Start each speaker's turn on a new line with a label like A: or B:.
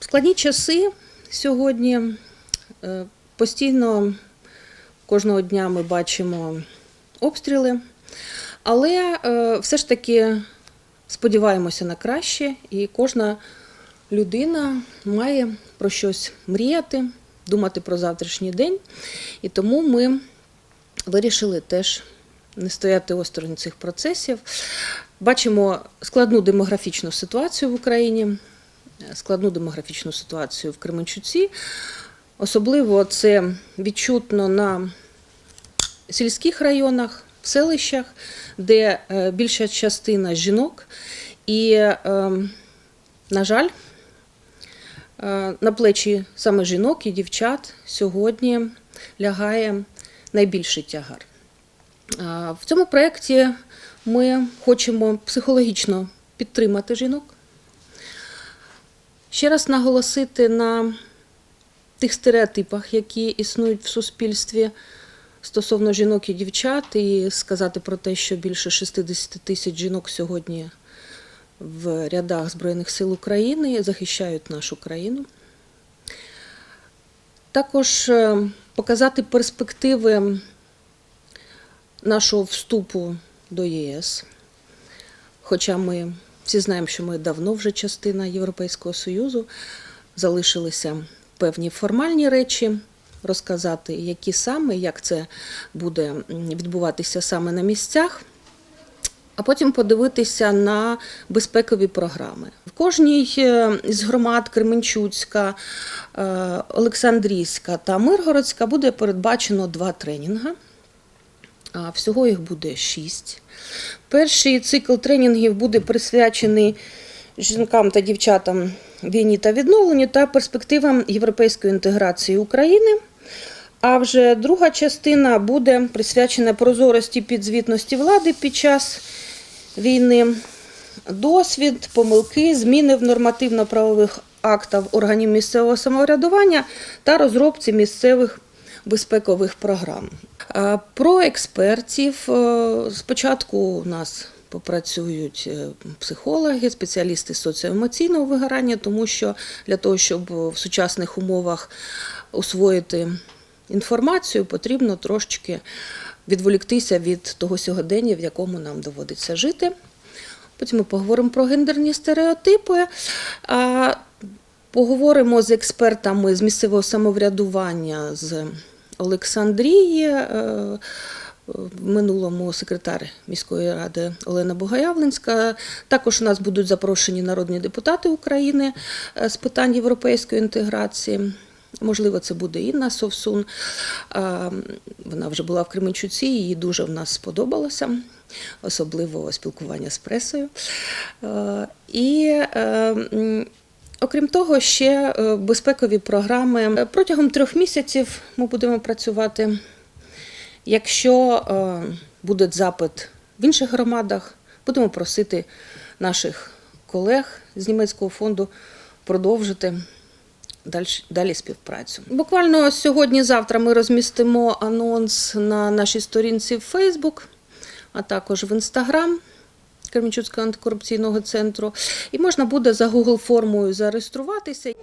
A: Складні часи сьогодні. Е, Постійно кожного дня ми бачимо обстріли, але е, все ж таки сподіваємося на краще, і кожна людина має про щось мріяти, думати про завтрашній день. І тому ми вирішили теж не стояти осторонь цих процесів. Бачимо складну демографічну ситуацію в Україні, складну демографічну ситуацію в Кременчуці. Особливо це відчутно на сільських районах, в селищах, де е, більша частина жінок. І, е, на жаль, е, на плечі саме жінок і дівчат сьогодні лягає найбільший тягар. В цьому проєкті ми хочемо психологічно підтримати жінок. Ще раз наголосити на тих стереотипах, які існують в суспільстві стосовно жінок і дівчат, і сказати про те, що більше 60 тисяч жінок сьогодні в рядах Збройних сил України захищають нашу країну. Також е, показати перспективи нашого вступу до ЄС. Хоча ми всі знаємо, що ми давно вже частина Європейського Союзу, залишилися певні формальні речі, розказати, які саме, як це буде відбуватися саме на місцях. А потім подивитися на безпекові програми. В кожній е, з громад Кременчуцька, е, Олександрійська та Миргородська буде передбачено два тренінги. А Всього їх буде шість. Перший цикл тренінгів буде присвячений жінкам та дівчатам війні та відновленню та перспективам європейської інтеграції України. А вже друга частина буде присвячена прозорості підзвітності влади під час війни, досвід, помилки, зміни в нормативно-правових актах органів місцевого самоврядування та розробці місцевих безпекових програм. Про експертів е, спочатку у нас попрацюють е, психологи, спеціалісти соціоемоційного вигорання, тому що для того, щоб в сучасних умовах освоїти інформацію, потрібно трошечки відволіктися від того сьогодення, в якому нам доводиться жити. Потім ми поговоримо про гендерні стереотипи. Поговоримо з експертами з місцевого самоврядування з Олександрії. е, В минулому секретар міської ради Олена Богоявленська. Також у нас будуть запрошені народні депутати України е, з питань європейської інтеграції. Можливо, це буде Інна Совсун. Вона вже була в Кременчуці, їй дуже в нас сподобалося, особливо спілкування з пресою. Е, І е, Окрім того, ще е, безпекові програми. Протягом трьох місяців ми будемо працювати. Якщо е, буде запит в інших громадах, будемо просити наших колег з німецького фонду продовжити далі співпрацю. Буквально сьогодні-завтра ми розмістимо анонс на нашій сторінці в Facebook, а також в Instagram. Кременчуцького антикорупційного центру, і можна буде за Google формою зареєструватися.